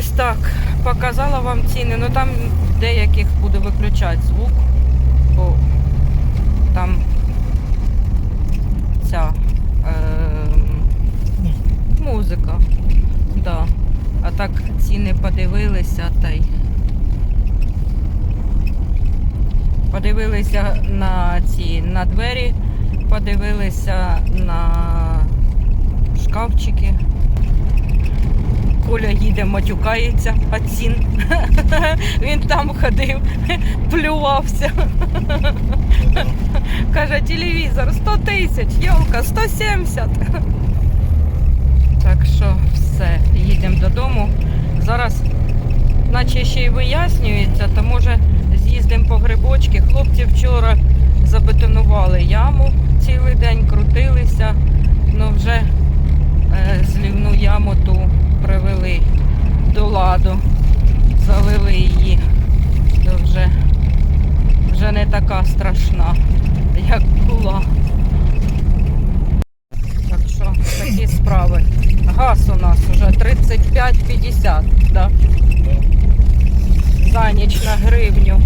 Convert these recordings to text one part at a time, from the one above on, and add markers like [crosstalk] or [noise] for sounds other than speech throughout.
Ось так. Показала вам ціни. Ну там деяких буду виключати звук, бо там ця е, музика. Да. А так ціни подивилися та й подивилися на ці на двері, подивилися на шкафчики. Коля їде, матюкається від цін. [laughs] Він там ходив, плювався. [laughs] Каже, телевізор 100 тисяч, йолка 170. Так що все, їдемо додому. Зараз, наче ще й вияснюється, то може з'їздимо по грибочки. Хлопці вчора забетонували яму цілий день, крутилися, ну вже е, злівну до ладу, залили її, то вже, вже не така страшна, як була. Так що такі справи. Газ у нас вже 35-50, да? за ніч на гривню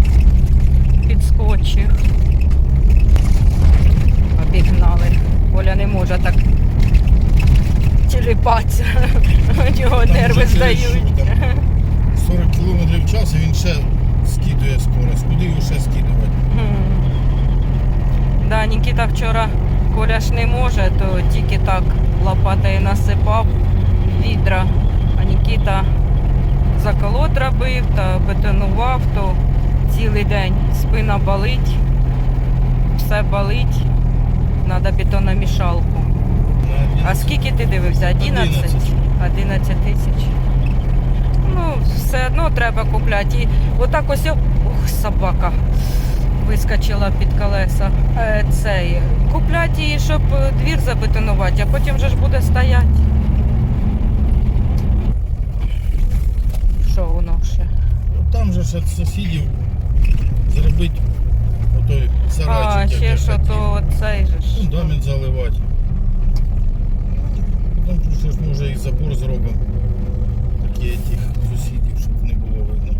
підскочив. Обігнали. Оля не може так тіліпатися. [laughs] У нього нерви здають. Що, там 40 км в час і він ще скидує скорость. Куди його ще скидувати? М. Да, Нікіта вчора Коля ж не може, то тільки так лопатою насипав відра. А Нікіта заколот робив та бетонував, то цілий день спина болить, все болить, треба бетономішалку. А скільки ти дивився? 11? 11. 11 тисяч. Ну, все одно треба купляти. І отак ось, о- ух, собака вискочила під колеса. Е, цей, купляти її, щоб е, двір забетонувати, а потім вже ж буде стояти. Що воно ще? Ну, Там же ж від сусідів зробити отой сарайчик. А, ще що то цей же ж. Фундамент заливати. Там що ж може і забор зробимо. Такі тих сусідів, щоб не було видно.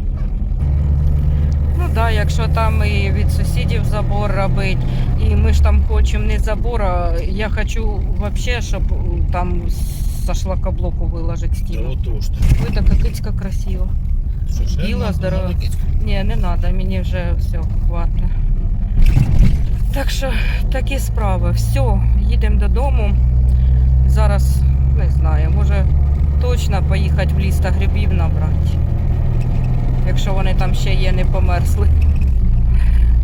Ну так, да, якщо там і від сусідів забор робить, і ми ж там хочемо не забор, а я хочу взагалі, щоб там со шлакоблоку виложити стіну. отож. Ой, така кицька красива. Біла, здорова. Ні, не треба, мені вже все хватить. Так що такі справи. Все, їдемо додому. Зараз не знаю, може точно поїхати в ліс та грибів набрати. Якщо вони там ще є, не померзли.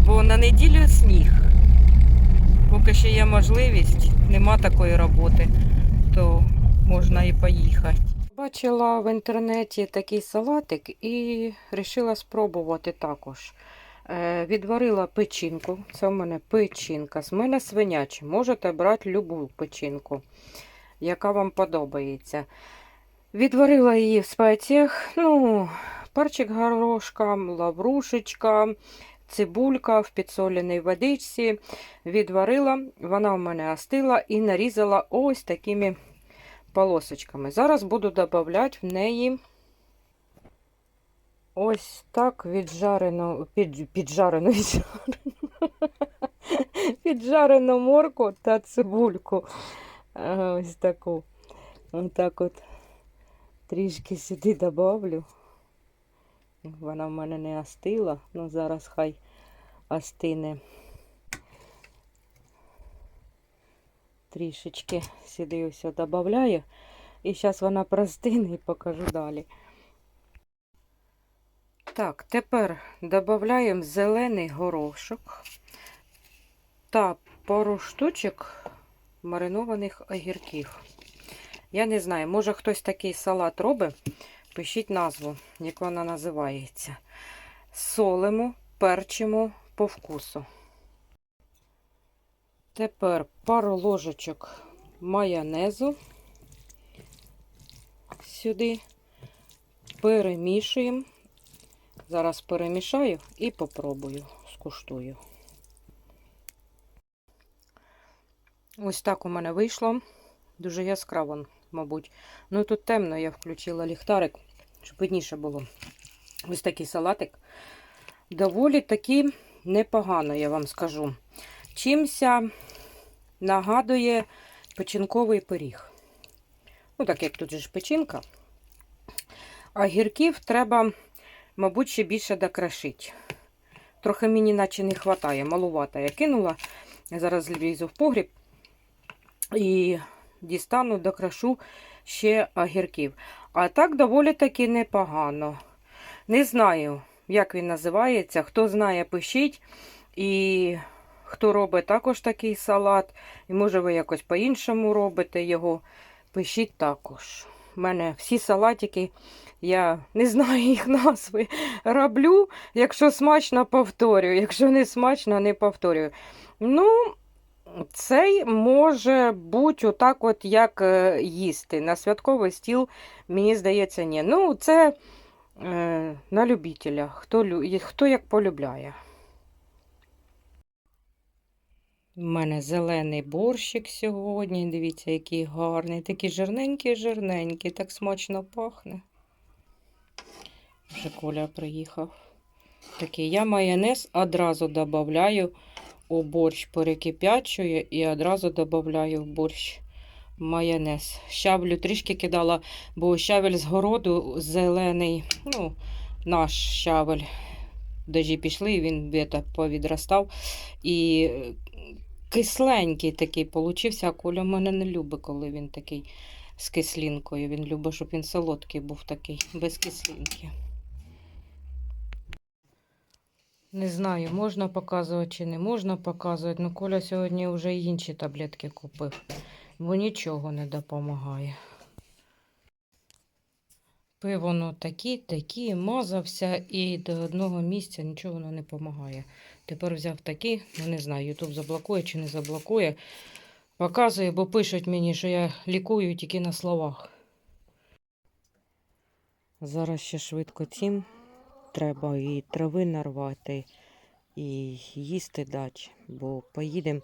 Бо на неділю сніг. Поки ще є можливість, нема такої роботи, то можна і поїхати. Бачила в інтернеті такий салатик і вирішила спробувати також. Е, відварила печінку. Це в мене печінка. З мене свиняча. Можете брати любу печінку, яка вам подобається. Відварила її в спеціях. Ну, перчик горошка, лаврушечка, цибулька в підсоленій водичці. Відварила, вона в мене остила і нарізала ось такими полосочками. Зараз буду додавати в неї ось так віджарену, під, піджарену, [laughs] віджарену, піджарену морку та цибульку. Ага, Ось таку. Отак от трішки сюди добавлю. Вона в мене не остила, ну зараз хай остине. Трішечки сюди ось додаю. І зараз вона простине і покажу далі. Так, тепер додаємо зелений горошок та пару штучок маринованих огірків. Я не знаю, може хтось такий салат робить. Пишіть назву, як вона називається. Солимо, перчимо по вкусу. Тепер пару ложечок майонезу сюди перемішуємо. Зараз перемішаю і попробую, скуштую. Ось так у мене вийшло. Дуже яскраво, мабуть. Ну тут темно, я включила ліхтарик. щоб видніше було. Ось такий салатик. Доволі таки непогано, я вам скажу. Чимся нагадує печінковий пиріг. Ну, так як тут же ж печінка. А гірків треба, мабуть, ще більше докрашити. Трохи мені наче не вистачає, малувато я кинула. Зараз злізу в погріб і дістану, докрашу ще огірків. А так доволі таки непогано. Не знаю, як він називається. Хто знає, пишіть. І хто робить також такий салат, і може ви якось по-іншому робите його, пишіть також. У мене всі салатики, я не знаю їх назви. Роблю, якщо смачно, повторюю. Якщо не смачно, не повторюю. Ну, цей може бути отак, от як е, їсти. На святковий стіл, мені здається, ні. Ну, це е, на любителя, хто, хто як полюбляє. У мене зелений борщик сьогодні. Дивіться, який гарний. Такий жирненький, жирненький, так смачно пахне. Вже Коля приїхав. Такий я майонез одразу додаю у борщ, перекип'ячую і одразу додаю в борщ майонез. Щавлю трішки кидала, бо щавель з городу зелений, ну, наш щавель. Дожі пішли, він где-то повідростав. І е, кисленький такий получився, а Коля мене не любить, коли він такий з кислинкою. Він любить, щоб він солодкий був такий, без кислинки. Не знаю, можна показувати чи не можна показувати. Ну, Коля сьогодні вже інші таблетки купив, бо нічого не допомагає. Пив воно такі, такі, мазався і до одного місця нічого воно не допомагає. Тепер взяв такі, ну не знаю, Ютуб заблокує чи не заблокує. Показує, бо пишуть мені, що я лікую тільки на словах. Зараз ще швидко цим треба і трави нарвати, і їсти дати, бо поїдемо.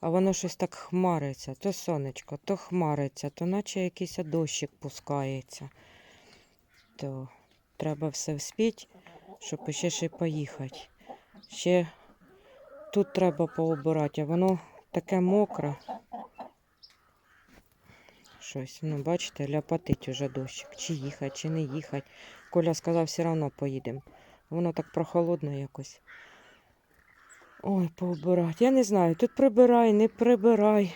А воно щось так хмариться, то сонечко, то хмариться, то наче якийсь дощик пускається. То треба все вспіти, щоб ще ще поїхати. Ще тут треба пообирати, а воно таке мокре. Щось, ну, бачите, ляпатить уже дощик. Чи їхати, чи не їхати. Коля сказав, все одно поїдемо. Воно так прохолодно якось. Ой, пообирати. Я не знаю, тут прибирай, не прибирай.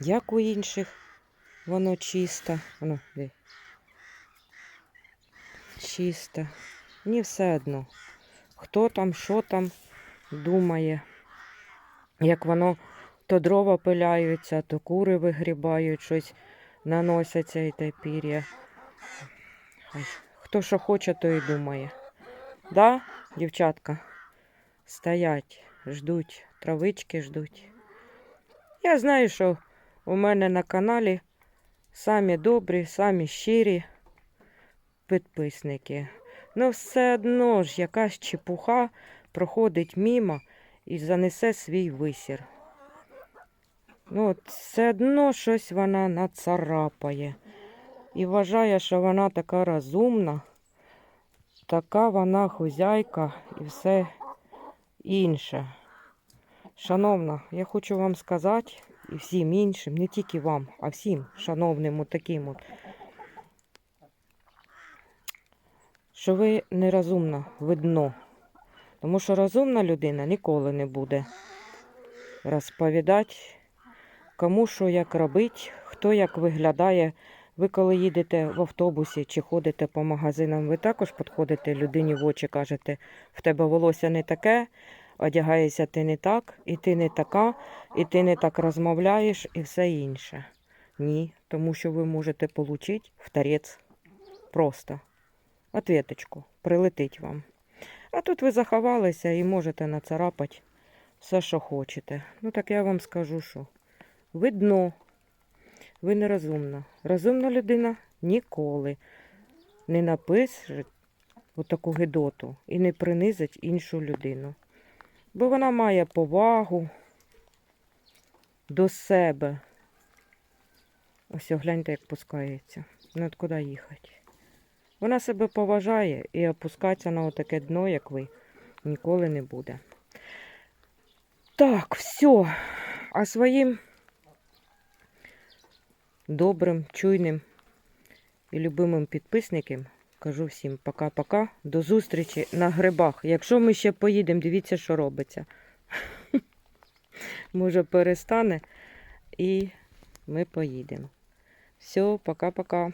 Як у інших, воно чисте. Воно, де? Чисте. Мені все одно. Хто там, що там думає, як воно то дрова пиляються, то кури вигрібають, щось наносяться і те пір'я. Хто що хоче, то і думає. Да, дівчатка? Стоять, ждуть, травички ждуть. Я знаю, що у мене на каналі самі добрі, самі щирі підписники. Ну, все одно ж якась чепуха проходить мімо і занесе свій висір. Ну, все одно щось вона нацарапає. І вважає, що вона така розумна, така вона хозяйка і все інше. Шановна, я хочу вам сказати і всім іншим, не тільки вам, а всім шановним таким от, що ви нерозумна, видно. Тому що розумна людина ніколи не буде розповідати, кому що як робить, хто як виглядає. Ви коли їдете в автобусі чи ходите по магазинам, ви також підходите людині в очі, кажете, в тебе волосся не таке, одягаєшся ти не так, і ти не така, і ти не так розмовляєш, і все інше. Ні, тому що ви можете отримати в торець просто ответочку, прилетить вам. А тут ви заховалися і можете нацарапати все, що хочете. Ну так я вам скажу, що видно, ви нерозумна. Розумна людина ніколи не напише таку гидоту і не принизить іншу людину. Бо вона має повагу до себе. Ось гляньте, як пускається. Ну от куди їхати? Вона себе поважає і опускатися на отаке дно, як ви, ніколи не буде. Так, все. А своїм добрим, чуйним і любимим підписникам кажу всім пока-пока. До зустрічі на грибах. Якщо ми ще поїдемо, дивіться, що робиться. [laughs] Може, перестане і ми поїдемо. Все, пока-пока.